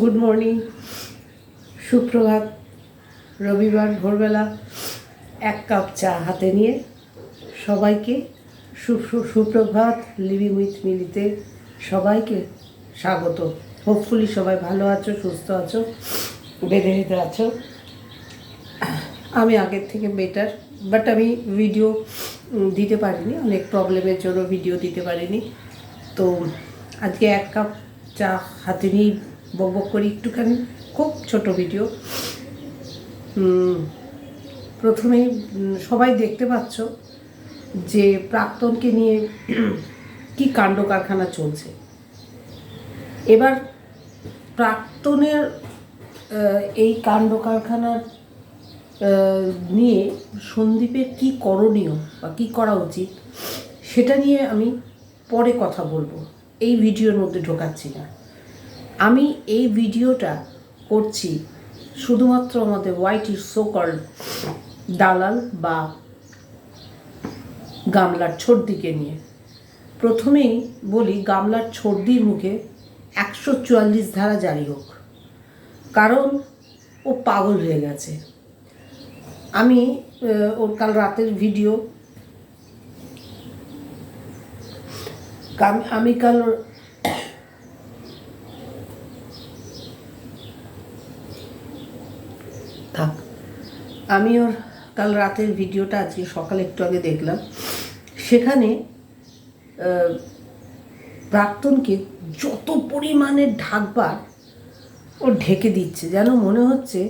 Good morning সুপ্রভাত। রবিবার ভোরবেলা এক কাপ চা হাতে নিয়ে সবাইকে সুপ্রভাত লিভিং উইথ মিলিতে সবাইকে স্বাগত। হোপফুলি সবাই ভালো আছো, সুস্থ আছো বেঁধে বেঁধে আছো। আমি আগের থেকে বেটার বাট আমি ভিডিও দিতে পারিনি। অনেক প্রবলেমের জন্য ভিডিও দিতে পারিনি। তো আজকে এক কাপ চা হাতে নিয়েই বক বক করি একটুখানি। খুব ছোট ভিডিও প্রথমেই সবাই দেখতে পাচ্ছ যে প্রাক্তনকে নিয়ে কি কাণ্ড কারখানা চলছে। এবার প্রাক্তনের এই কাণ্ড কারখানার নিয়ে সন্দীপের কি করণীয় বা কি করা উচিত, সেটা নিয়ে আমি পরে কথা বলব। এই ভিডিওর মধ্যে ঢোকাচ্ছি না। আমি এই ভিডিওটা করছি শুধুমাত্র আমাদের হোয়াইট ইজ সো কল্ড দালাল বা গামলার ছর্দিকে নিয়ে। প্রথমেই বলি গামলার ছর্দির মুখে একশো চুয়াল্লিশ ধারা জারি হোক। কারণ ও পাগল হয়ে গেছে। আমি ওর কাল রাতের ভিডিও আমি কাল থাক। আমি ওর কাল রাতের ভিডিওটা আজকে সকালে একটু আগে দেখলাম। সেখানে প্রাক্তনকে যত পরিমাণে ঢাকবার ও ঢেকে দিচ্ছে যেন মনে হচ্ছে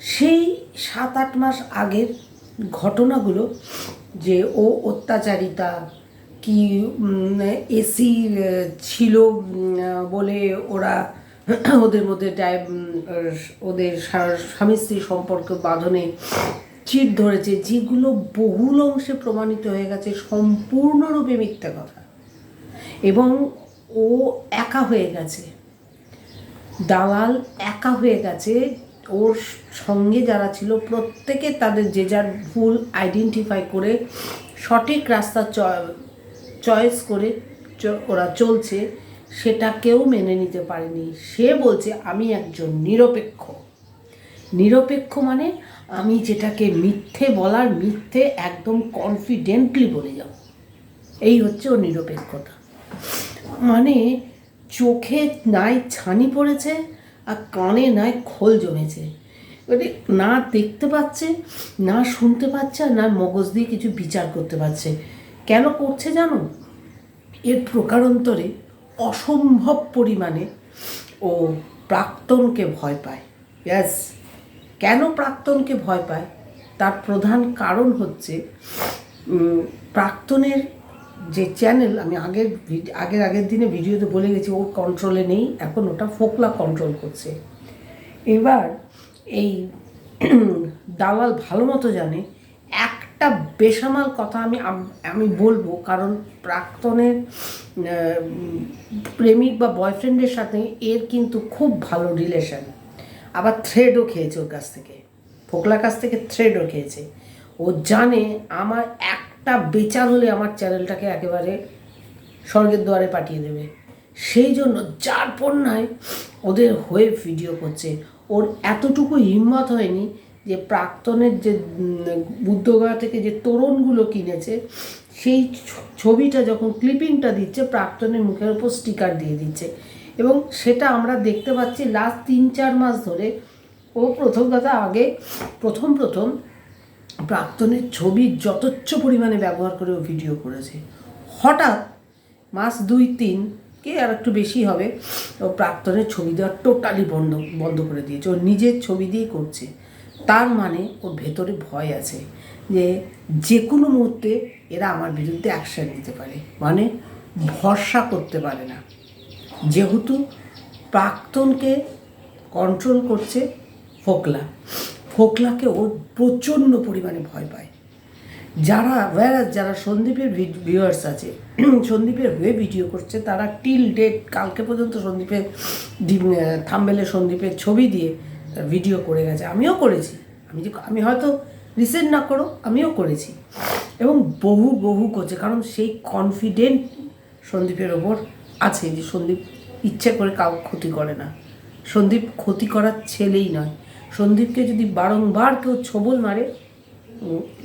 সেই সাত আট মাস আগের ঘটনাগুলো যে ও অত্যাচারিতা কি এসি ছিল বলে ওরা ওদের মধ্যে ওদের স্বামী স্ত্রী সম্পর্ক বাঁধনে চিট ধরেছে, যেগুলো বহুল অংশে প্রমাণিত হয়ে গেছে সম্পূর্ণরূপে মিথ্যা কথা। এবং ও একা হয়ে গেছে। দালাল একা হয়ে গেছে। ওর সঙ্গে যারা ছিল, প্রত্যেকে তাদের যে যার ভুল আইডেন্টিফাই করে সঠিক রাস্তা চয়েস করে ওরা চলছে সেটা কেউ মেনে নিতে পারেনি। সে বলছে, আমি একজন নিরপেক্ষ। নিরপেক্ষ মানে আমি যেটাকে মিথ্যে বলার মিথ্যে একদম কনফিডেন্টলি বলে যাব। এই হচ্ছে ও নিরপেক্ষতা। মানে চোখে নাই ছানি পড়েছে আর কানে নাই খোল জমেছে। মানে না দেখতে পাচ্ছে, না শুনতে পাচ্ছে আর না মগজ দিয়ে কিছু বিচার করতে পারছে। কেন করছে জানো? এর প্রকারান্তরে অসম্ভব পরিমাণে ও প্রাক্তনকে ভয় পায়। ইয়াস কেন প্রাক্তনকে ভয় পায়? তার প্রধান কারণ হচ্ছে প্রাক্তনের যে চ্যানেল আমি আগের আগের আগের দিনে ভিডিওতে বলে গেছি, ওর কন্ট্রোলে নেই, এখন ওটা ফোকলা কন্ট্রোল করছে। এবার এই দালাল ভালো মতো জানে একটা বেসামাল কথা আমি আমি বলব, কারণ প্রাক্তনের প্রেমিক বা বয়ফ্রেন্ডের সাথে এর কিন্তু খুব ভালো রিলেশন আবার থ্রেডও খেয়েছে ওর কাছ থেকে। ফোকলার কাছ থেকে থ্রেডও খেয়েছে। ও জানে আমার একটা বেচার হলে আমার চ্যানেলটাকে একেবারে স্বর্গের দ্বারে পাঠিয়ে দেবে। সেই জন্য যার পণ্যায় ওদের হয়ে ভিডিও করছে। ওর এতটুকু হিম্মত হয়নি যে প্রাক্তনের যে বুদ্ধগয়া থেকে যে তোরণগুলো কিনেছে, সেই ছবিটা যখন ক্লিপিংটা দিচ্ছে, প্রাক্তনের মুখের ওপর স্টিকার দিয়ে দিচ্ছে। এবং সেটা আমরা দেখতে পাচ্ছি লাস্ট তিন চার মাস ধরে। ও প্রথম কথা আগে, প্রথম প্রথম প্রাক্তনের ছবি যথেচ্ছ পরিমাণে ব্যবহার করে ও ভিডিও করেছে। হঠাৎ মাস দুই তিন, কি আর একটু বেশি হবে, ও প্রাক্তনের ছবি দেওয়া টোটালি বন্ধ বন্ধ করে দিয়েছে। ও নিজের ছবি দিয়েই করছে। তার মানে ওর ভেতরে ভয় আছে যে যে কোনো মুহূর্তে এরা আমার বিরুদ্ধে অ্যাকশন নিতে পারে। মানে ভরসা করতে পারে না। যেহেতু প্রাক্তনকে কন্ট্রোল করছে ফোকলা। ফোকলাকে ও প্রচণ্ড পরিমাণে ভয় পায়। যারা ওয়ারাজ যারা সন্দীপের ভিউয়ার্স আছে, সন্দীপের হয়ে ভিডিও করছে, তারা টিল ডেট কালকে পর্যন্ত সন্দীপের থাম্বেলে সন্দীপের ছবি দিয়ে ভিডিও করে গেছে। আমিও করেছি। আমি যে আমি হয়তো রিসেন্ট না করো, আমিও করেছি। এবং বহু বহু করছে। কারণ সেই কনফিডেন্ট সন্দীপের ওপর আছে যে সন্দীপ ইচ্ছে করে কাউ ক্ষতি করে না। সন্দীপ ক্ষতি করার ছেলেই নয়। সন্দীপকে যদি বারংবার কেউ ছবল মারে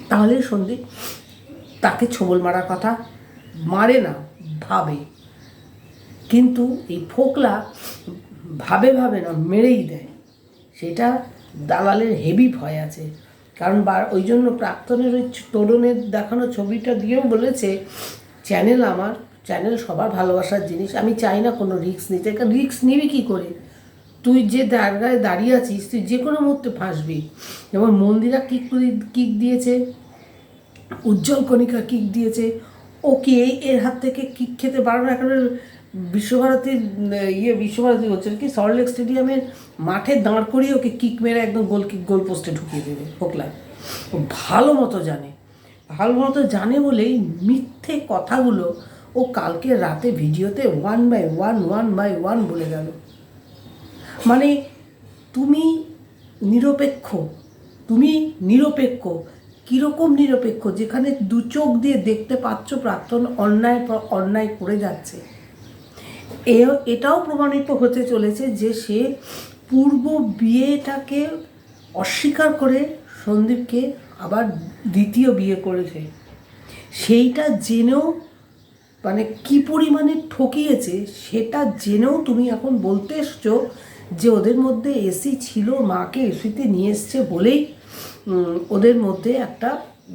তাহলে সন্দীপ তাকে ছবল মারার কথা মারে না, ভাবে। কিন্তু এই ফোকলা ভাবে ভাবে না, মেরেই দেয়। সেটা দালালের হেভি ভয় আছে। কারণ বার, ওই জন্য প্রাক্তনের ওই তরুণের দেখানো ছবিটা দিয়েও বলেছে, চ্যানেল আমার, চ্যানেল সবার ভালোবাসার জিনিস, আমি চাই না কোনো রিক্স নিতে। রিক্স নিবি কী করে? তুই যে জায়গায় দাঁড়িয়ে আছিস, তুই যে কোনো মুহূর্তে ফাঁসবি। যেমন মন্দিরা কিক কিক দিয়েছে, উজ্জ্বল কণিকা কিক দিয়েছে। ও কি এই, এর হাত থেকে কিক খেতে পারো না একেবারে বিশ্বভারতীর ইয়ে বিশ্বভারতী হচ্ছে কি সল্টলেক স্টেডিয়ামের মাঠে দাঁড় করিয়ে ওকে কিক মেরে একদম গোল কিক, গোল পোস্টে ঢুকিয়ে দেবে, হোকলায়। ও ভালো মতো জানে। ভালো মতো জানে বলেই মিথ্যে কথাগুলো ও কালকে রাতে ভিডিওতে one by one one by one বলে গেল। মানে তুমি নিরপেক্ষ তুমি নিরপেক্ষ, কীরকম নিরপেক্ষ, যেখানে দু চোখ দিয়ে দেখতে পাচ্ছ প্রাক্তন অন্যায় অন্যায় করে যাচ্ছে। এটাও প্রমাণিত হতে চলেছে যে সে পূর্ব বিয়েটাকে অস্বীকার করে সন্দীপকে আবার দ্বিতীয় বিয়ে করেছে। সেইটা জেনেও মানে কি পরিমাণে ঠকিয়েছে সেটা জেনেও তুমি এখন বলতে এসছো যে ওদের মধ্যে এসি ছিল, মাকে এসিতে নিয়ে এসছে বলেই ওদের মধ্যে একটা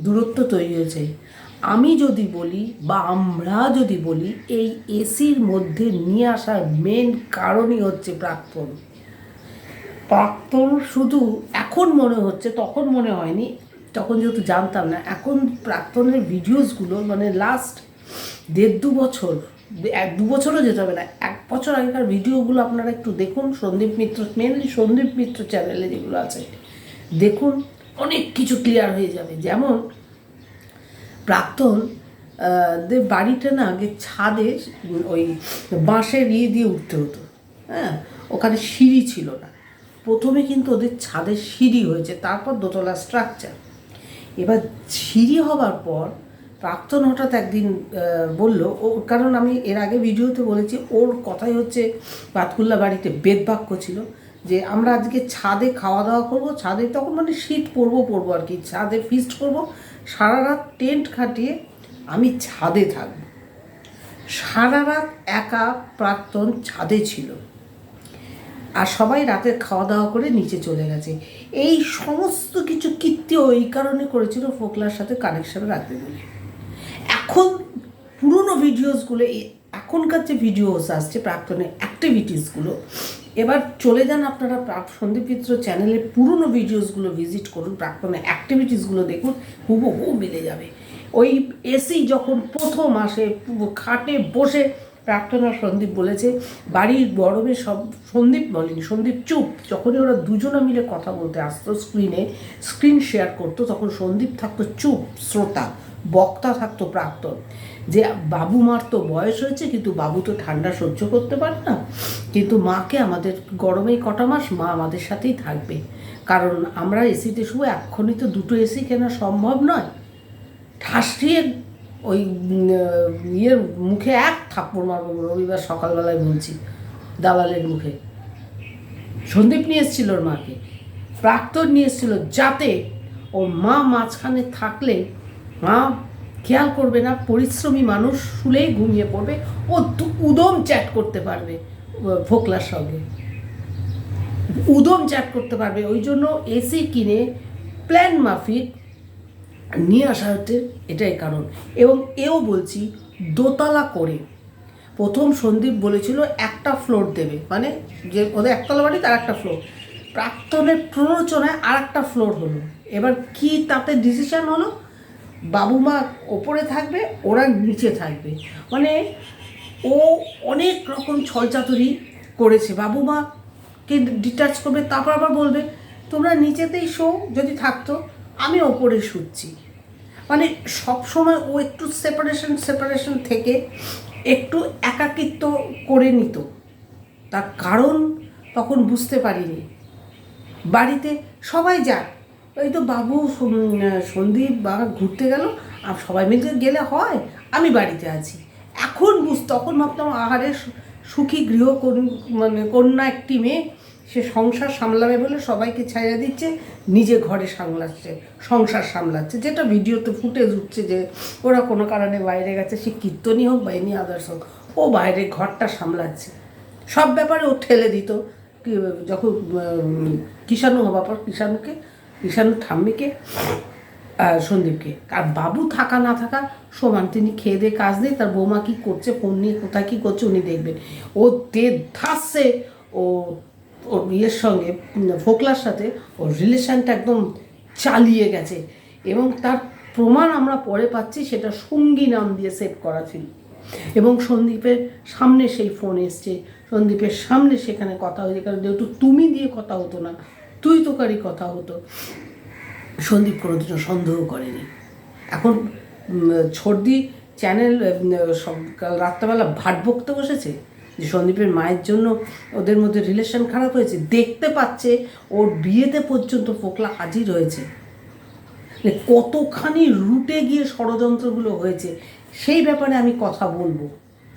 দূরত্ব তৈরি হয়েছে। আমি যদি বলি বা আমরা যদি বলি, এই এসির মধ্যে নিয়ে আসার মেন কারণই হচ্ছে প্রাক্তন। প্রাক্তন শুধু এখন মনে হচ্ছে, তখন মনে হয়নি, তখন যেহেতু জানতাম না, এখন প্রাক্তনের ভিডিওসগুলো মানে লাস্ট দেড় দু বছর, এক দু বছরও যেতে হবে না, এক বছর আগেকার ভিডিওগুলো আপনারা একটু দেখুন, সন্দীপ মিত্র মেনলি সন্দীপ মিত্র চ্যানেলে যেগুলো আছে, দেখুন, অনেক কিছু ক্লিয়ার হয়ে যাবে। যেমন প্রাক্তন দের বাড়িটা না আগে ছাদে ওই বাঁশের ইয়ে দিয়ে উঠতে হতো। হ্যাঁ? ওখানে সিঁড়ি ছিল না। প্রথমে কিন্তু ওদের ছাদের সিঁড়ি হয়েছে, তারপর দোতলা স্ট্রাকচার এবার সিঁড়ি হবার পর প্রাক্তন হঠাৎ একদিন বলল, ও, কারণ আমি এর আগে ভিডিওতে বলেছি, ওর কথাই হচ্ছে বাতকুল্লা বাড়িতে বেদবাক্য ছিল যে, আমরা আজকে ছাদে খাওয়া দাওয়া করব, ছাদে তখন মানে শীত পড়ব পড়ব আর কি, ছাদে ফিস্ট করব সারা রাত টেন্ট খাটিয়ে আমি ছাদে থাকব। সারা রাত একা প্রাক্তন ছাদে ছিল। আর সবাই রাতে খাওয়া দাওয়া করে নিচে চলে গেছে। এই সমস্ত কিছু কীর্তি ওই কারণে করেছিল ফোকলার সাথে কানেকশন রাখতে বলে। এখন পুরনো ভিডিওসগুলো এখনকার যে ভিডিওস আসছে, প্রাক্তনের অ্যাক্টিভিটিসগুলো এবার চলে যান আপনারা প্রাক- সন্দীপ মিত্র চ্যানেলের পুরনো ভিডিওসগুলো ভিজিট করুন প্রাক্তনের অ্যাক্টিভিটিসগুলো দেখুন, হুবহু মিলে যাবে। ওই এসি যখন প্রথম আসে খাটে বসে প্রাক্তন আর সন্দীপ বলেছে, বাড়ির গরমে সব সন্দীপ বলেনি, সন্দীপ চুপ। যখনই ওরা দুজনে মিলে কথা বলতে আসতো স্ক্রিনে স্ক্রিন শেয়ার করতো, তখন সন্দীপ থাকতো চুপ, শ্রোতা। বক্তা থাকতো প্রাক্তন। যে বাবু মার তো বয়স হয়েছে, কিন্তু বাবু তো ঠান্ডা সহ্য করতে পারে না। কিন্তু মাকে আমাদের গরমেই কটা মাস, মা আমাদের সাথেই থাকবে। কারণ আমরা এসিতে শুভ এক্ষুনি তো দুটো এসি কেনা সম্ভব নয়। ঠাসিয়ে ওই ইয়ের মুখে এক থাপ্পড় মারবো, রবিবার সকালবেলায় বলছি, দালালের মুখে। সন্দীপ নিয়ে এসেছিল ওর মাকে। প্রাক্তন নিয়ে এসেছিল যাতে ওর মা মাঝখানে থাকলে মা খেয়াল করবে না পরিশ্রমী মানুষ শুলেই ঘুমিয়ে পড়বে ও উদম চ্যাট করতে পারবে আহ, ফোকলার সঙ্গে। উদম চ্যাট করতে পারবে ওই জন্য এসি কিনে প্ল্যান মাফিক নিয়ে আসা হচ্ছে এটাই কারণ। এবং এও বলছি দোতলা করে। প্রথম সন্দীপ বলেছিল একটা ফ্লোর দেবে। মানে যে ওদের একতলা বাড়ি তার একটা ফ্লোর প্রাক্তনের প্ররোচনায় আর একটা ফ্লোর হলো। এবার কি তাতে ডিসিশন হলো? বাবু মা ওপরে থাকবে, ওরা নিচে থাকবে। মানে ও অনেক রকম ছলচাতুরি করেছে। বাবু মাকে ডিটাচ করবে, তারপর আবার বলবে, তোমরা নিচেতেই শো, যদি থাকতো, আমি ওপরে শুচ্ছি। মানে সবসময় ও একটু সেপারেশন সেপারেশন থেকে একটু একাকিত্ব করে নিত। তার কারণ তখন বুঝতে পারিনি। বাড়িতে সবাই যায় ওই তো বাবু সন্দীপ বা ঘুরতে গেল, আর সবাই মিলে গেলে হয়, আমি বাড়িতে আছি। এখন বুঝ, তখন ভাবতাম আহারে সুখী গৃহ মানে কন্যা একটি মেয়ে, সে সংসার সামলাবে বলে সবাইকে ছাইড়া দিচ্ছে, নিজে ঘরে সামলাচ্ছে, সংসার সামলাচ্ছে। যেটা ভিডিওতে ফুটেজ উঠছে যে, ওরা কোনো কারণে বাইরে গেছে, সে কীর্তনই হোক বা এনি আদার্স হোক, ও বাইরে ঘরটা সামলাচ্ছে। সব ব্যাপারে ও ঠেলে দিত যখন কিষাণু হবার পর কিষাণুকে কিষাণু ঠাম্মিকে আর সন্দীপকে। আর বাবু থাকা না থাকা, সমান, তিনি খেয়ে দিয়ে কাজ নেই, তার বৌমা কী করছে, ফোন নিয়ে কোথায় কী করছে উনি দেখবেন। ও দে ধাসে, ও ওর ইয়ের সঙ্গে ফোকলার সাথে, ওর রিলেশনটা একদম চালিয়ে গেছে। এবং তার প্রমাণ আমরা পরে পাচ্ছি, সেটা সঙ্গী নাম দিয়ে সেভ করা ছিল। এবং সন্দীপের সামনে সেই ফোন এসছে। সন্দীপের সামনে সেখানে কথা হয়েছে, কারণ যেহেতু তুমি দিয়ে কথা হতো না তুই তোকারি কথা হতো। সন্দীপ কোনোদিনও সন্দেহ করেনি। এখন ছর্দি চ্যানেল সব রাত্রেবেলা ভাট বকতে বসেছে যে সন্দীপের মায়ের জন্য ওদের মধ্যে রিলেশন খারাপ হয়েছে। দেখতে পাচ্ছে ওর বিয়েতে পর্যন্ত ফোকলা হাজির হয়েছে। মানে কতখানি রুটে গিয়ে ষড়যন্ত্রগুলো হয়েছে, সেই ব্যাপারে আমি কথা বলব।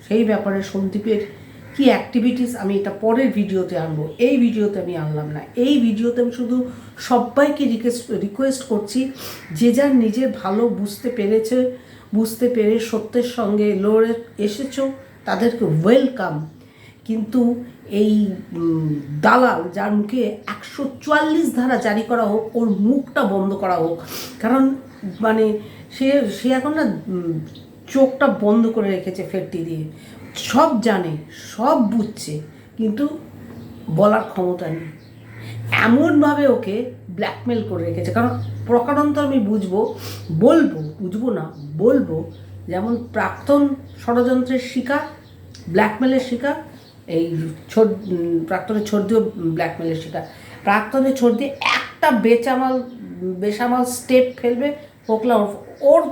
সেই ব্যাপারে সন্দীপের কি অ্যাক্টিভিটিস আমি এটা পরের ভিডিওতে আনব? এই ভিডিওতে আমি আনলাম না। এই ভিডিওতে আমি শুধু সবাইকে রিকোয়েস্ট রিকোয়েস্ট করছি, যে যার নিজের ভালো বুঝতে পেরেছে, বুঝতে পেরে সত্যের সঙ্গে লড়ে এসেছ, তাদেরকে ওয়েলকাম কিন্তু এই দালাল যার মুখে একশো চুয়াল্লিশ ধারা জারি করা হোক, ওর মুখটা বন্ধ করা হোক, কারণ মানে সে সে এখন না চোখটা বন্ধ করে রেখেছে ফেরটি দিয়ে। সব জানে, সব বুঝছে, কিন্তু বলার ক্ষমতা নেই। এমনভাবে ওকে ব্ল্যাকমেল করে রেখেছে। কারণ প্রকারান্ত আমি বুঝব, বলব, বুঝব না, বলব, যেমন প্রাক্তন ষড়যন্ত্রের শিকার ব্ল্যাকমেলের শিকার, এই প্রাক্তনের ছোট দিয়েও ব্ল্যাকমেলের শিকার। প্রাক্তনের ছোট দিয়ে একটা বেচামাল বেসামাল স্টেপ ফেলবে, ফোকলা ওর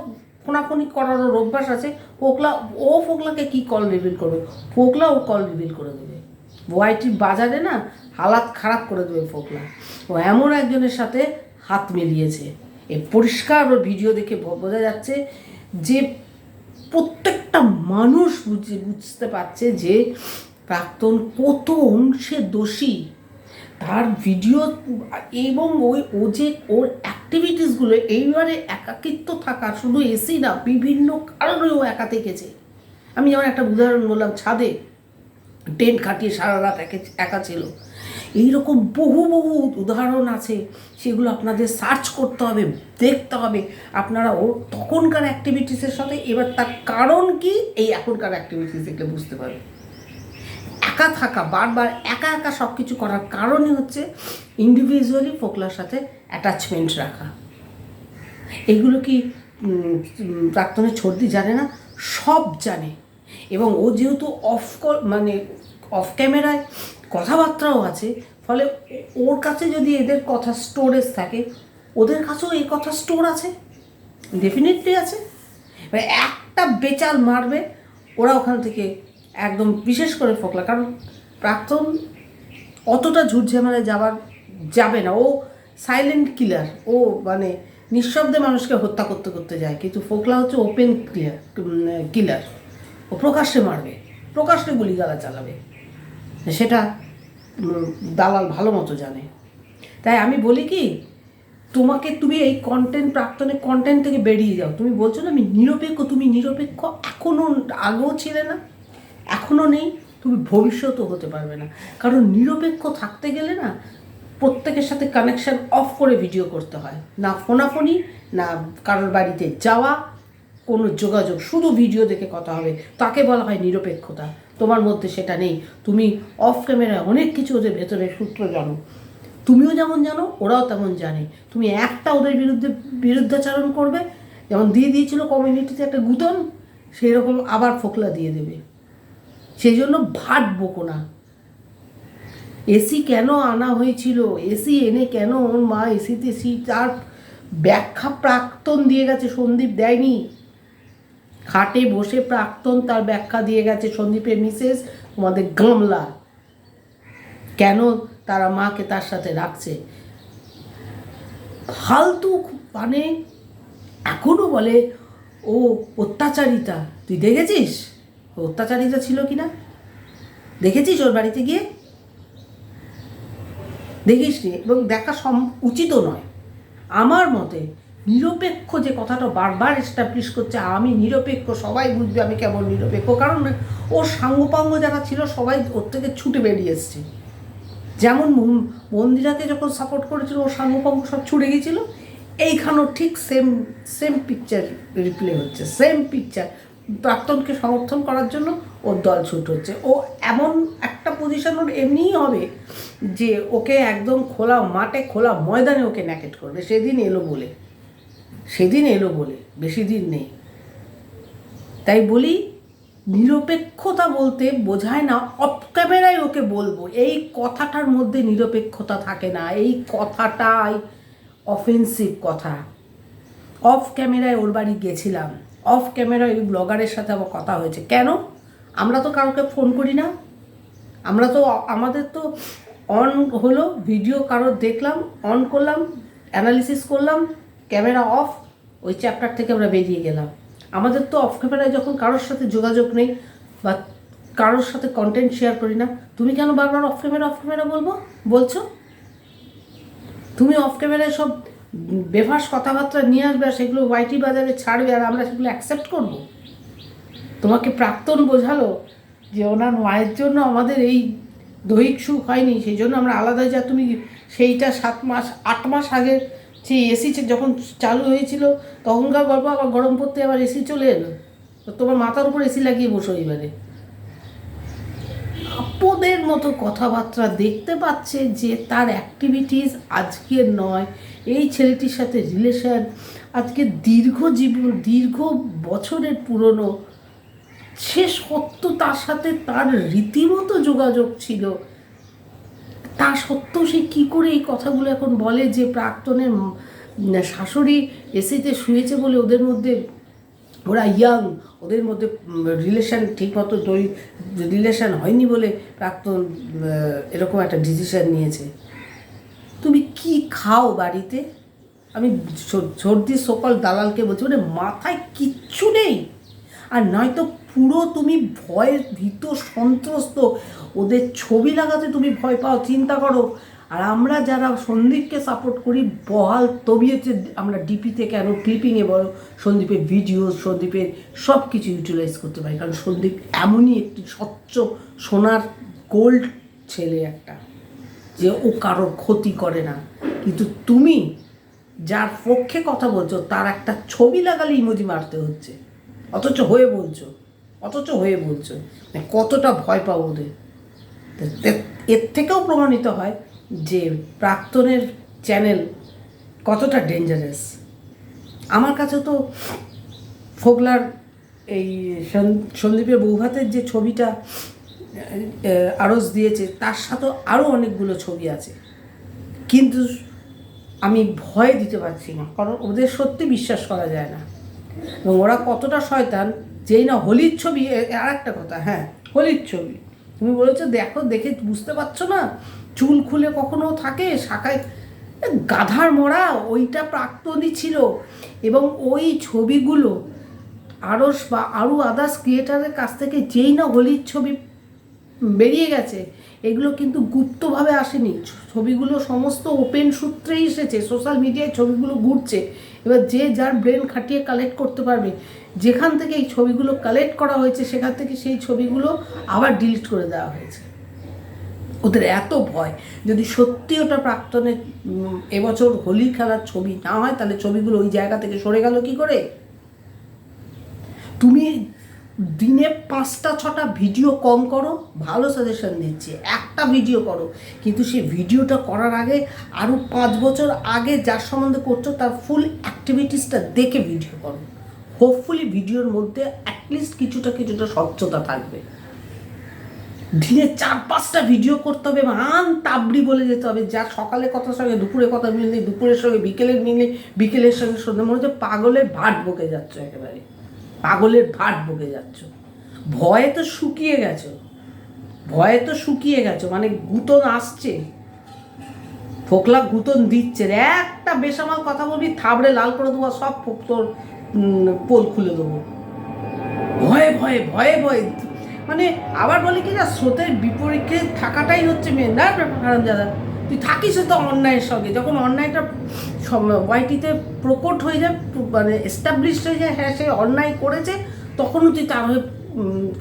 ওর ফোনাফোনি করার ওর অভ্যাস আছে, ফোকলা, ও ফোকলাকে কি কল রিভিল করবে? ফোকলা ওর কল রিভিল করে দেবে। ওয়াইটির বাজারে না হালাত খারাপ করে দেবে ফোকলা। ও এমন একজনের সাথে হাত মিলিয়েছে। এই পরিষ্কার ওর ভিডিও দেখে বোঝা যাচ্ছে যে প্রত্যেকটা মানুষ বুঝে, বুঝতে পারছে যে প্রাক্তন কত অংশে দোষী। তার ভিডিও এবং ওই, ও যে, ওর অ্যাক্টিভিটিসগুলো এইবারে একাকিত্ব থাকা শুধু এসি না, বিভিন্ন কারণে ও একা থেকেছে। আমি যেমন একটা উদাহরণ বললাম, ছাদে টেন্ট খাটিয়ে সারা রাত একা ছিল। এইরকম বহু বহু উদাহরণ আছে, সেগুলো আপনাদের সার্চ করতে হবে, দেখতে হবে। আপনারা ওর তখনকার অ্যাক্টিভিটিসের সাথে, এবার তার কারণ কি, এই এখনকার অ্যাক্টিভিটিস দেখলে বুঝতে পারবে একা থাকা, বারবার একা একা সব কিছু করার কারণই হচ্ছে ইন্ডিভিজুয়ালি ফোকলার সাথে অ্যাটাচমেন্ট রাখা। এগুলো কি প্রাক্তনের ছর্দি জানে না? সব জানে। এবং ও যেহেতু অফ মানে অফ ক্যামেরায় কথাবার্তাও আছে, ফলে ওর কাছে যদি এদের কথা স্টোরেজ থাকে, ওদের কাছেও এই কথা স্টোর আছে। ডেফিনেটলি আছে। একটা বেচাল মারবে, ওরা ওখান থেকে একদম বিশেষ করে ফোকলা, কারণ প্রাক্তন অতটা ঝুট ঝামেলায় যাবার, যাবে না। ও সাইলেন্ট কিলার ও মানে নিঃশব্দে মানুষকে হত্যা করতে করতে যায়। কিন্তু ফোকলা হচ্ছে ওপেন ক্লিয়ার কিলার ও প্রকাশ্যে মারবে, প্রকাশ্যে গুলিগালা চালাবে। সেটা দালাল ভালো মতো জানে। তাই আমি বলি কি, তোমাকে তুমি এই কন্টেন্ট প্রাক্তনের কন্টেন্ট থেকে বেরিয়ে যাও। তুমি বলছো না আমি নিরপেক্ষ, তুমি নিরপেক্ষ এখনও আগেও ছিলে না। এখনও নেই, তুমি ভবিষ্যতও হতে পারবে না। কারণ নিরপেক্ষ থাকতে গেলে না, প্রত্যেকের সাথে কানেকশন অফ করে ভিডিও করতে হয়। না ফোনাফোনি, না কারোর বাড়িতে যাওয়া, কোনো যোগাযোগ, শুধু ভিডিও দেখে কথা হবে। তাকে বলা হয় নিরপেক্ষতা। তোমার মধ্যে সেটা নেই। তুমি অফ ক্যামেরায় অনেক কিছু ওদের ভেতরে সূত্র জানো। তুমিও যেমন জানো, ওরাও তেমন জানে। তুমি একটা ওদের বিরুদ্ধে বিরুদ্ধাচারণ করবে, যেমন দিয়ে দিয়েছিল কমিউনিটিতে একটা গুতন সেই রকম আবার ফোকলা দিয়ে দেবে। সেই জন্য ভাট বকো না। এসি কেন আনা হয়েছিল? এসি এনে কেন ওর মা এসিতে সি তার ব্যাখ্যা প্রাক্তন দিয়ে গেছে, সন্দীপ দেয়নি। খাটে বসে প্রাক্তন তার ব্যাখ্যা দিয়ে গেছে, সন্দীপের মিসেস তোমাদের গামলা। কেন তারা মাকে তার সাথে রাখছে? ফালতু মানে এখনও বলে, ও অত্যাচারিতা, তুই দেখেছিস? অত্যাচারিতা ছিল কি না? দেখেছিস ওর বাড়িতে গিয়ে? দেখিস নি, এবং দেখা সম উচিতও নয়। আমার মতে নিরপেক্ষ যে কথাটা বারবার এস্টাবলিশ করছে, আমি নিরপেক্ষ, সবাই বুঝবে আমি কেমন নিরপেক্ষ, কারণ ওর সাঙ্গপাঙ্গ যারা ছিল, সবাই ওর থেকে ছুটে বেরিয়ে এসছে। যেমন মন্দিরাকে যখন সাপোর্ট করেছিল ওর সাঙ্গপাঙ্গ সব ছুটে গিয়েছিল, এইখানেও ঠিক সেম সেম পিকচার রিপ্লে হচ্ছে সেম পিকচার প্রাক্তনকে সমর্থন করার জন্য ওর দল ছুট হচ্ছে। ও এমন একটা পজিশন ওর এমনিই হবে যে ওকে একদম খোলা মাঠে, খোলা ময়দানে ওকে ন্যাকেট করবে। সেদিন এলো বলে। সেদিন এলো বলে। বেশি দিন নেই। তাই বলি, নিরপেক্ষতা বলতে বোঝায় না অফ ক্যামেরায় ওকে বলব। এই কথাটার মধ্যে নিরপেক্ষতা থাকে না। এই কথাটাই অফেন্সিভ কথা। অফ ক্যামেরায় ওর বাড়ি গেছিলাম। অফ ক্যামেরা ওই ব্লগারের সাথে আমার কথা হয়েছে। কেন? আমরা তো কাউকে ফোন করি না। আমরা তো আমাদের তো অন হলো, ভিডিও কারোর দেখলাম, অন করলাম অ্যানালিসিস করলাম, ক্যামেরা অফ, ওই চ্যাপ্টার থেকে আমরা বেরিয়ে গেলাম। আমাদের তো অফ ক্যামেরায় যখন কারোর সাথে যোগাযোগ নেই বা কারোর সাথে কন্টেন্ট শেয়ার করি না, তুমি কেন বারবার অফ ক্যামেরা অফ ক্যামেরা বলব? বলছো? তুমি অফ ক্যামেরায় সব বেফাস কথাবার্তা নিয়ে আসবে আর সেগুলো ওয়াইটি বাজারে ছাড়বে আর আমরা সেগুলো অ্যাকসেপ্ট করব? তোমাকে প্রাক্তন বোঝালো যে ওনার মায়ের জন্য আমাদের এই দৈহিক সুখ হয়নি, সেই জন্য আমরা আলাদা যা তুমি সেইটা সাত মাস, আট মাস আগে সেই এসি যখন চালু হয়েছিল, তখনকার গল্প আবার গরম পড়তে আবার এসি চলে এলো। তোমার মাথার উপর এসি লাগিয়ে বসো এবারে। আপদের মতো কথাবার্তা দেখতে পাচ্ছে যে তার অ্যাক্টিভিটিস আজকের নয়। এই ছেলেটির সাথে রিলেশন আজকে দীর্ঘ জীবন, দীর্ঘ বছরের পুরনো, সে সত্য তার সাথে তার রীতিমতো যোগাযোগ ছিল। তা সত্ত্বেও সে কী করে এই কথাগুলো এখন বলে যে প্রাক্তনের শাশুড়ি এসিতে শুয়েছে বলে ওদের মধ্যে ওরা ইয়াং ওদের মধ্যে রিলেশান ঠিকমতো তৈরি রিলেশন হয়নি বলে প্রাক্তন এরকম একটা ডিসিশন নিয়েছে। তুমি কি খাও বাড়িতে? আমি সর্দি সকল দালালকে বলছি মানে মাথায় কিচ্ছু নেই। আর নয়তো পুরো তুমি ভয়ের ভীত সন্ত্রস্ত, ওদের ছবি লাগাতে তুমি ভয় পাও, চিন্তা করো। আর আমরা যারা সন্দীপকে সাপোর্ট করি বহাল তবিয়েতে আমরা ডিপিতে কেন ক্লিপিংয়ে বলো সন্দীপের ভিডিও সন্দীপের সব কিছু ইউটিলাইজ করতে পারি। কারণ সন্দীপ এমনই একটি স্বচ্ছ সোনার গোল্ড ছেলে একটা, যে ও কারোর ক্ষতি করে না। কিন্তু তুমি যার পক্ষে কথা বলছো, তার একটা ছবি লাগালে ইমোজি মারতে হচ্ছে। অথচ হয়ে বলছো, অথচ হয়ে বলছো। মানে কতটা ভয় পাও ওদের? এর থেকেও প্রমাণিত হয় যে প্রাক্তনের চ্যানেল কতটা ডেঞ্জারাস আমার কাছে তো ফোগলার এই সন- সন্দীপের বৌভাতের যে ছবিটা আরস দিয়েছে, তার সাথেও আরও অনেকগুলো ছবি আছে। কিন্তু আমি ভয় দিতে পারছি না, কারণ ওদের সত্যি বিশ্বাস করা যায় না। এবং ওরা কতটা শয়তান, যেই না হোলির ছবি আর একটা কথা হ্যাঁ হোলির ছবি। তুমি বলেছ, দেখো, দেখে বুঝতে পারছ না? চুল খুলে কখনো থাকে? শাখায় গাধার মরা, ওইটা প্রাক্তনই ছিল। এবং ওই ছবিগুলো আরস বা আরও আদার্স ক্রিয়েটারের কাছ থেকে যেই না হোলির ছবি বেরিয়ে গেছে, এগুলো কিন্তু গুপ্তভাবে আসেনি। ছবিগুলো সমস্ত ওপেন সূত্রেই এসেছে, সোশ্যাল মিডিয়ায় ছবিগুলো ঘুরছে। এবার যে যার ব্রেন খাটিয়ে কালেক্ট করতে পারবে, যেখান থেকে এই ছবিগুলো কালেক্ট করা হয়েছে, সেখান থেকে সেই ছবিগুলো আবার ডিলিট করে দেওয়া হয়েছে। ওদের এত ভয়। যদি সত্যি ওটা প্রাক্তনের এবছর হোলি খেলার ছবি না হয়, তাহলে ছবিগুলো ওই জায়গা থেকে সরে গেল কি করে? তুমি দিনে পাঁচটা, ছটা ভিডিও কম করো, ভালো সাজেশন দিচ্ছে। একটা ভিডিও করো। কিন্তু সেই ভিডিওটা করার আগে আরও পাঁচ বছর আগে যার সম্বন্ধে করছ, তার ফুল অ্যাক্টিভিটিসটা দেখে ভিডিও করো। হোপফুলি ভিডিওর মধ্যে অ্যাটলিস্ট কিছুটা কিছুটা স্বচ্ছতা থাকবে। দিনে চার পাঁচটা ভিডিও করতে হবে মান তাবড়ি বলে যেতে হবে। যা সকালে কথার সঙ্গে দুপুরে কথা মিললে দুপুরের সঙ্গে, বিকেলের মিললে বিকেলের সঙ্গে সন্ধ্যে। মনে হচ্ছে পাগলের ভাট বকে যাচ্ছ একেবারে। পাগলের ভাট বকে যাচ্ছ। ভয়ে তো শুকিয়ে গেছো। ভয়ে তো শুকিয়ে গেছো। মানে গুতন আসছে। ফোকলা গুতন দিচ্ছে। রে। একটা বেসামাল কথা বলবি, থাবড়ে লাল করে দেবো সব তোর পোল খুলে দেবো। ভয়ে ভয়ে ভয়ে ভয়ে মানে আবার বলে কি না, স্রোতের বিপরীতে থাকাটাই হচ্ছে মেন না কারণ দাদা। তুই থাকিস তো অন্যায়ের সঙ্গে। যখন অন্যায়টা ওয়াইটিতে প্রকট হয়ে যায় মানে এস্টাবলিশড হয়ে যায় হ্যাঁ সে অন্যায় করেছে, তখনও তুই তার হয়ে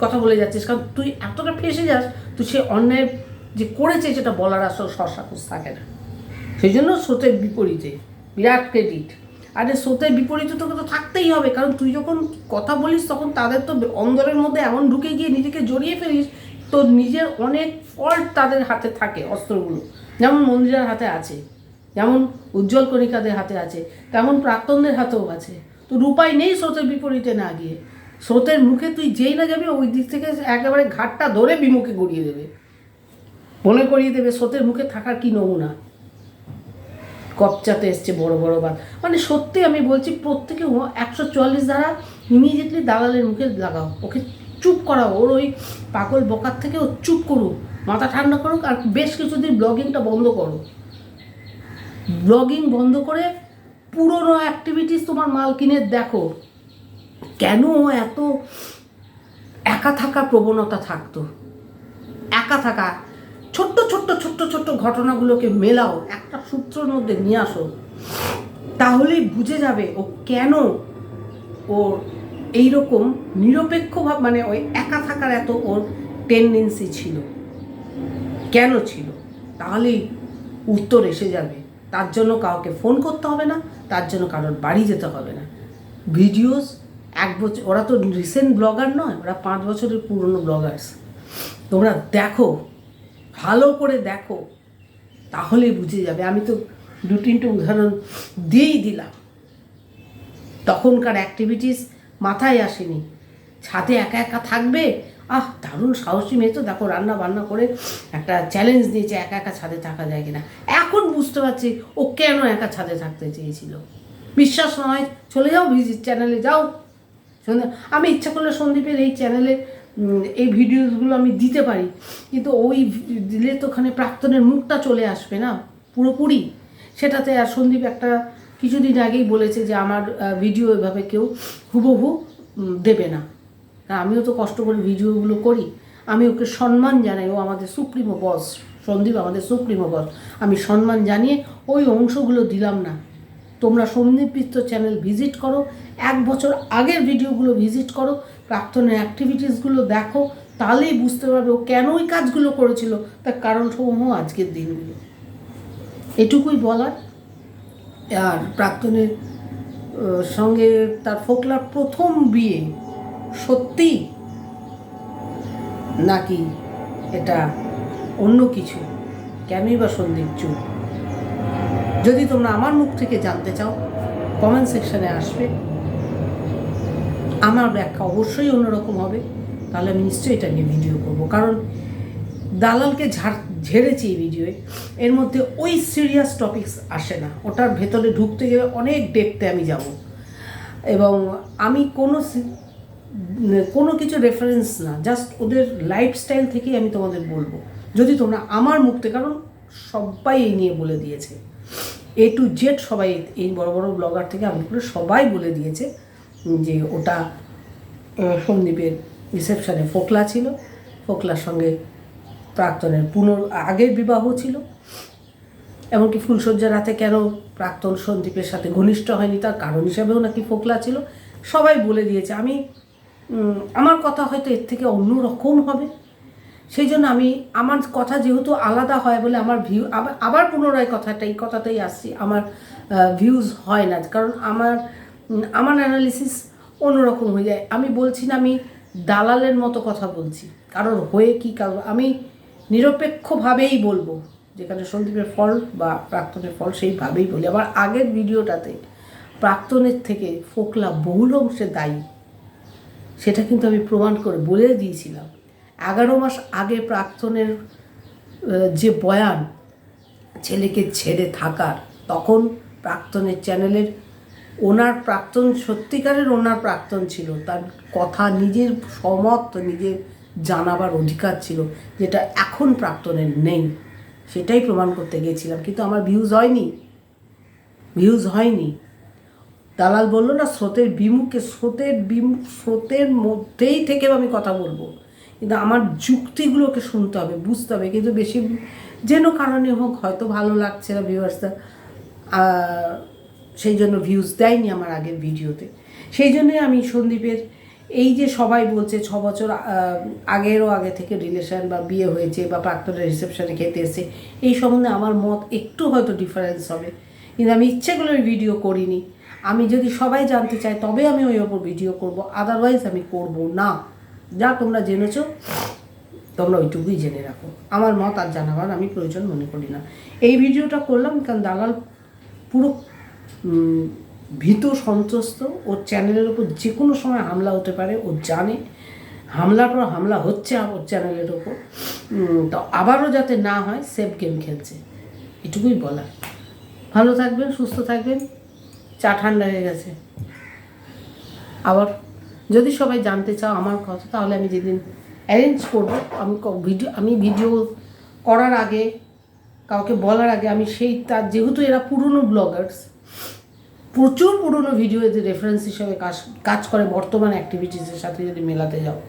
কথা বলে যাচ্ছিস। কারণ তুই এতটা ফেসে যাস তুই সে অন্যায় যে করেছে সেটা বলার আসল সরসাকুস থাকে না। সেই জন্য স্রোতের বিপরীতে, বিরাট ক্রেডিট আরে স্রোতের বিপরীতে তোকে তো থাকতেই হবে, কারণ তুই যখন কথা বলিস তখন তাদের তো অন্দরের মধ্যে এমন ঢুকে গিয়ে নিজেকে জড়িয়ে ফেলিস, তো নিজের অনেক ফল্ট তাদের হাতে থাকে অস্ত্রগুলো। যেমন মন্দিরার হাতে আছে, যেমন উজ্জ্বল কণিকাদের হাতে আছে, তেমন প্রাক্তনদের হাতেও আছে। তো উপায় নেই স্রোতের বিপরীতে না গিয়ে। স্রোতের মুখে তুই যেই না যাবি, ওই দিক থেকে একেবারে ঘাটটা ধরে বিমুখে গড়িয়ে দেবে। মনে করিয়ে দেবে স্রোতের মুখে থাকার কি নমুনা। কপচাতে এসছে বড় বড় বাদ মানে সত্যি আমি বলছি, প্রত্যেকে একশো চুয়াল্লিশ দ্বারা ইমিডিয়েটলি দালালের মুখে লাগাও। ওকে চুপ করাও। ওর ওই পাগল বকার থেকে ও চুপ করুক, মাথা ঠান্ডা করুক, আর বেশ কিছুদিন ব্লগিংটা বন্ধ করো। ব্লগিং বন্ধ করে পুরনো অ্যাক্টিভিটিস তোমার মাল কিনে দেখো। কেন এত একা থাকা প্রবণতা থাকতো? একা থাকা। ছোট্ট ছোট্ট ছোট্ট ছোট্ট ঘটনাগুলোকে মেলাও, একটা সূত্রের মধ্যে নিয়ে আসো। তাহলেই বুঝে যাবে ও কেন ওর এইরকম নিরপেক্ষ ভাব মানে ওই একা থাকার এত ওর টেন্ডেন্সি ছিল। কেন ছিল? তাহলেই উত্তর এসে যাবে। তার জন্য কাউকে ফোন করতে হবে না, তার জন্য কারোর বাড়ি যেতে হবে না। ভিডিওস এক বছর ওরা তো রিসেন্ট ব্লগার নয়, ওরা পাঁচ বছরের পুরনো ব্লগার্স তোমরা দেখো ভালো করে দেখো তাহলেই বুঝে যাবে। আমি তো দু তিনটে উদাহরণ দিয়েই দিলাম। তখনকার অ্যাক্টিভিটিস মাথায় আসেনি। ছাদে একা একা থাকবে? আহ, দারুণ সাহসী মেয়ে তো। দেখো, রান্না বান্না করে একটা চ্যালেঞ্জ দিয়েছে, একা একা ছাদে থাকা যায় কিনা। এখন বুঝতে পারছি ও কেন একা ছাদে থাকতে চেয়েছিল। বিশ্বাস নয়, চলে যাও ভিজিট চ্যানেলে যাও। আমি ইচ্ছা করলে সন্দীপের এই চ্যানেলে এই ভিডিওসগুলো আমি দিতে পারি। কিন্তু ওই দিলে তো ওখানে প্রাক্তনের মুখটা চলে আসবে না, পুরোপুরি। সেটাতে আর সন্দীপ একটা কিছুদিন আগেই বলেছে যে, আমার ভিডিও এভাবে কেউ হুবহু দেবে না। আমিও তো কষ্ট করে ভিডিওগুলো করি। আমি ওকে সম্মান জানাই। ও আমাদের সুপ্রিমো বস, সন্দীপ আমাদের সুপ্রিমো বস। আমি সম্মান জানিয়ে ওই অংশগুলো দিলাম না। তোমরা সন্দীপ চ্যানেল ভিজিট করো। এক বছর আগের ভিডিওগুলো ভিজিট করো। প্রাক্তনের অ্যাক্টিভিটিসগুলো দেখো, তাহলেই বুঝতে পারবে ও কেন ওই কাজগুলো করেছিল। তার কারণ সমূহ আজকের দিনগুলো। এটুকুই বলার। আর প্রাক্তনের সঙ্গে তার ফোকলার প্রথম বিয়ে সত্যি নাকি এটা অন্য কিছু? কেনই বা সন্দীপ চুপ? যদি তোমরা আমার মুখ থেকে জানতে চাও কমেন্ট সেকশনে আসবে। আমার ব্যাখ্যা অবশ্যই অন্যরকম হবে, তাহলে আমি নিশ্চয়ই এটা নিয়ে ভিডিও করব। কারণ দালালকে ঝাড়, ঝেড়েছি এই ভিডিওয়ে এর মধ্যে ওই সিরিয়াস টপিকস আসে না। ওটার ভেতরে ঢুকতে গেলে অনেক ডেপতে আমি যাব। এবং আমি কোনো কোনো কিছু রেফারেন্স না জাস্ট ওদের লাইফস্টাইল থেকেই আমি তোমাদের বলব। যদি তোমরা আমার থেকে, কারণ সবাই এই নিয়ে বলে দিয়েছে। এ টু জেড সবাই এই বড় বড় ব্লগার থেকে আমি সবাই বলে দিয়েছে। যে ওটা সন্দীপের রিসেপশনে ফোকলা ছিল। ফোকলার সঙ্গে প্রাক্তনের পুনর, আগের বিবাহ ছিল। এমনকি ফুলসজ্জা রাতে কেন প্রাক্তন সন্দীপের সাথে ঘনিষ্ঠ হয়নি তার কারণ হিসাবেও নাকি ফোকলা ছিল। সবাই বলে দিয়েছে, আমি আমার কথা হয়তো এর থেকে অন্য রকম হবে। সেই জন্য আমি, আমার কথা যেহেতু আলাদা হয় বলে আমার ভিউ আবার পুনরায় কথাটা এই কথাতেই আসছি, আমার ভিউজ হয় না। কারণ আমার আমার অ্যানালিসিস অন্যরকম হয়ে যায়। আমি বলছি না, আমি দালালের মতো কথা বলছি। কারোর হয়ে কি কারণ আমি নিরপেক্ষভাবেই বলব, যেখানে সন্দীপের ফল বা প্রাক্তনের ফল সেইভাবেই বলি। আবার আগের ভিডিওটাতে প্রাক্তনের থেকে ফোকলা বহুল অংশে দায়ী। সেটা কিন্তু আমি প্রমাণ করে বলে দিয়েছিলাম। এগারো মাস আগে প্রাক্তনের যে বয়ান, ছেলেকে ছেড়ে থাকার, তখন প্রাক্তনের চ্যানেলের ওনার প্রাক্তন, সত্যিকারের ওনার প্রাক্তন ছিল। তার কথা নিজের সমত নিজের জানাবার অধিকার ছিল, যেটা এখন প্রাক্তনের নেই। সেটাই প্রমাণ করতে গিয়েছিলাম। কিন্তু আমার ভিউজ হয়নি। ভিউজ হয়নি। দালাল বলল, না, স্রোতের বিমুখে, স্রোতের বিমুখ স্রোতের মধ্যেই থেকে আমি কথা বলব। কিন্তু আমার যুক্তিগুলোকে শুনতে হবে, বুঝতে হবে। কিন্তু বেশি যেন কারণে হোক, হয়তো ভালো লাগছে না ভিউয়ার্সরা সেই জন্য ভিউজ দেয়নি আমার আগের ভিডিওতে। সেই জন্যই আমি সন্দীপের এই যে সবাই বলছে ছ বছর আগেরও আগে থেকে রিলেশন বা বিয়ে হয়েছে বা প্রাক্তনের রিসেপশনে খেতে এসে এই সম্বন্ধে আমার মত একটু হয়তো ডিফারেন্স হবে। কিন্তু আমি ইচ্ছে করে ভিডিও করিনি। আমি যদি সবাই জানতে চাই তবে আমি ওই ওপর ভিডিও করব। আদারওয়াইজ আমি করব না। যা তোমরা জেনেছো, তোমরা ওইটুকুই জেনে রাখো। আমার মত আর জানাবার আমি প্রয়োজন মনে করি না। এই ভিডিওটা করলাম কারণ দালাল পুরো ভীত, সন্ত্রস্ত ওর চ্যানেলের উপর যে কোনো সময় হামলা হতে পারে, ও জানে। হামলার পর হামলা হচ্ছে ওর চ্যানেলের ওপর তো আবারও যাতে না হয়, সেফ গেম খেলছে। এটুকুই বলার। ভালো থাকবেন, সুস্থ থাকবেন। চা ঠান্ডা হয়ে গেছে। আবার যদি সবাই জানতে চাও আমার কথা, তাহলে আমি যেদিন অ্যারেঞ্জ করব, আমি ভিডিও আমি ভিডিও করার আগে, কাউকে বলার আগে, আমি সেই তার, যেহেতু এরা পুরনো ব্লগার্স প্রচুর পুরনো ভিডিও এদের রেফারেন্স হিসাবে কাজ কাজ করে বর্তমান অ্যাক্টিভিটিসের সাথে যদি মেলাতে যাও।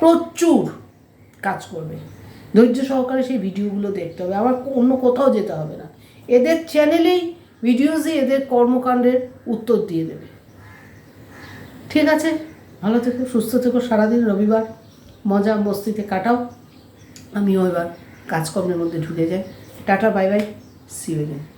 প্রচুর কাজ করবে। ধৈর্য সহকারে সেই ভিডিওগুলো দেখতে হবে। আবার অন্য কোথাও যেতে হবে না। এদের চ্যানেলেই ভিডিওসে এদের কর্মকাণ্ডের উত্তর দিয়ে দেবে। ঠিক আছে? ভালো থেকো, সুস্থ থেকো। সারাদিন রবিবার, মজা মস্তিতে কাটাও। আমিও এবার কাজকর্মের মধ্যে ঢুকে যাই। Tata, bye bye. See you